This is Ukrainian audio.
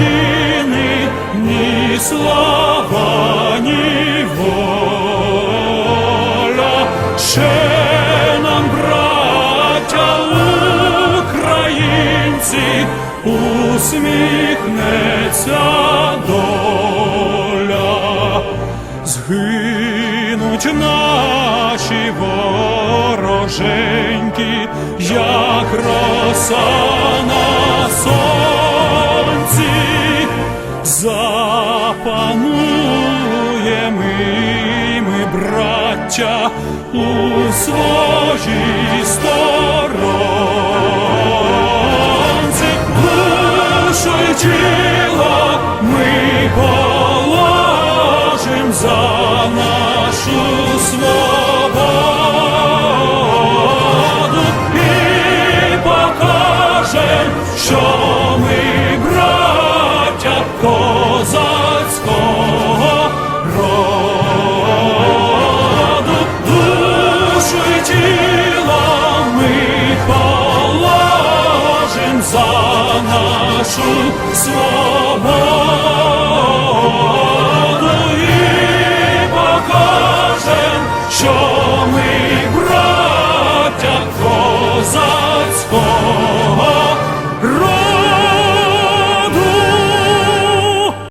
ні слава, ні воля, ще нам, браття українці, усміхнеться доля, згинуть наші вороженьки, як роса запануємо і ми, браття, у своїй сторонці, душу тіло ми положим за нашу свободу і покажем, що нашу свободу.